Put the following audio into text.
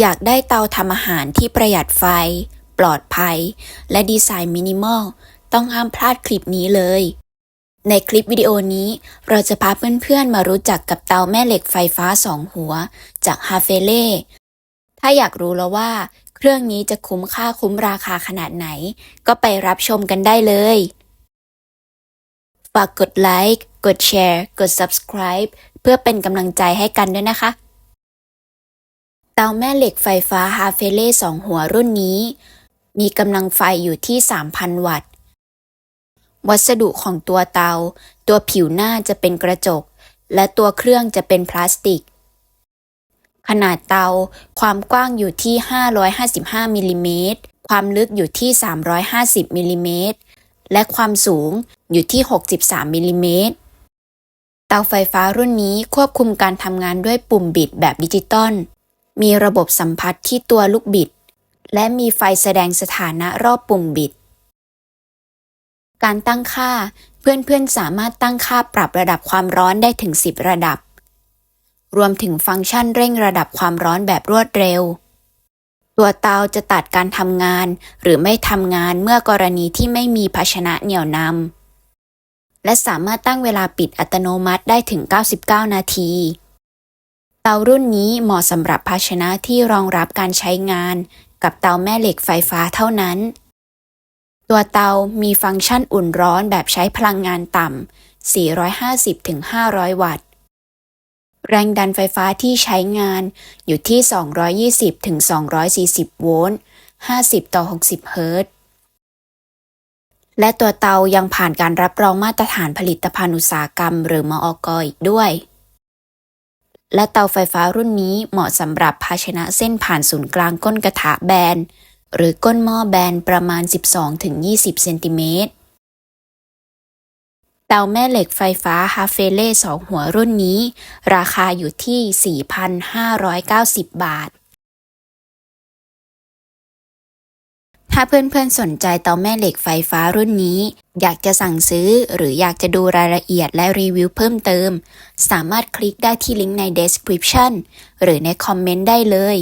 อยากได้เตาทำอาหารที่ประหยัดไฟ ปลอดภัย และดีไซน์มินิมอล ต้องห้ามพลาดคลิปนี้เลย ในคลิปวิดีโอนี้ เราจะพาเพื่อนๆมารู้จักกับเตาแม่เหล็กไฟฟ้าสองหัว จากฮาเฟเล่ถ้าอยากรู้แล้วว่า เครื่องนี้จะคุ้มค่าคุ้มราคาขนาดไหน ก็ไปรับชมกันได้เลย ฝากกดไลค์ กดแชร์ กด subscribe เพื่อเป็นกำลังใจให้กันด้วยนะคะ เตาแม่เหล็กไฟฟ้าฮาเฟเล่สองหัวรุ่นนี้ มีกำลังไฟอยู่ที่ 3,000 วัตต์ วัสดุของตัวเตา ตัวผิวหน้าจะเป็นกระจก และตัวเครื่องจะเป็นพลาสติก ขนาดเตาความกว้างอยู่ที่ 555มิลลิเมตรความลึกอยู่ที่ 350มิลลิเมตรและความสูงอยู่ที่ 63มิลลิเมตรเตาไฟฟ้ารุ่นนี้ควบคุมการทำงานด้วยปุ่มบิดแบบดิจิตอล มีระบบสัมผัสที่ตัวลูกบิด และมีไฟแสดงสถานะรอบปุ่มบิด การตั้งค่าเพื่อนๆสามารถตั้งค่าปรับระดับความร้อนได้ถึง 10 ระดับ รวมถึงฟังก์ชันเร่งระดับความร้อนแบบรวดเร็ว ตัวเตาจะตัดการทำงาน หรือไม่ทำงานเมื่อกรณีที่ไม่มีภาชนะเหนี่ยวนำและสามารถตั้งเวลาปิดอัตโนมัติได้ถึง 99 นาที เตารุ่นนี้เหมาะสำหรับภาชนะที่รองรับการใช้งาน กับเตาแม่เหล็กไฟฟ้าเท่านั้น ตัวเตามีฟังก์ชันอุ่นร้อนแบบใช้พลังงานต่ำ 450-500 วัตต์ แรงดันไฟฟ้าที่ใช้งานอยู่ที่ 220-240 โวลต์ 50 ต่อ 60 เฮิรตซ์และตัวเตายังผ่านการรับรองมาตรฐานผลิตภัณฑ์อุตสาหกรรมหรือมอกอีกด้วย และเตาไฟฟ้ารุ่นนี้เหมาะสำหรับภาชนะเส้นผ่านศูนย์กลางก้นกระทะแบน หรือก้นหม้อแบนประมาณ 12-20 เซนติเมตรเตาแม่เหล็กไฟฟ้าฮาเฟเล่สองหัวรุ่นนี้ ราคาอยู่ที่ 4,590 บาทาเพื่อนๆสนใจเตาแม่เหล็กไฟฟ้ารุ่นนี้ อยากจะสั่งซื้อหรืออยากจะดูรายละเอียดและรีวิวเพิ่มเติม สามารถคลิกได้ที่ลิงก์ใน description หรือในคอมเมนต์ได้เลย